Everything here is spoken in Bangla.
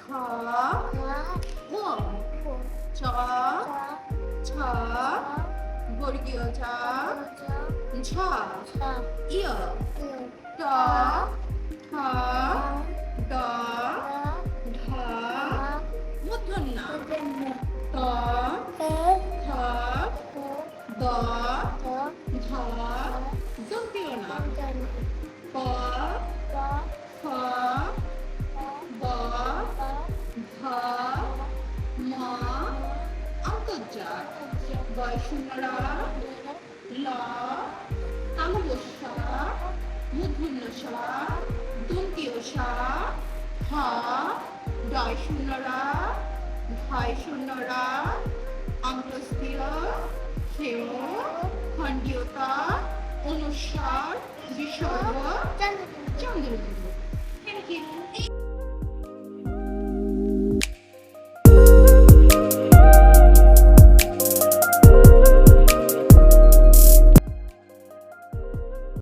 ঘ ও চ ছ বর্গীয় ছ ছ ইয় ট ঠ ড ঢ মূর্ধন্য ত থ দ ধ অন্তর্জাত বয়শূন্যরা ল তালবস্যা মূর্ধন্য সা দন্তীয় সা হ ডয় শূন্যরা ভয় শূন্যরা খণ্ডীয়তা অনুস্বার বিসর্গ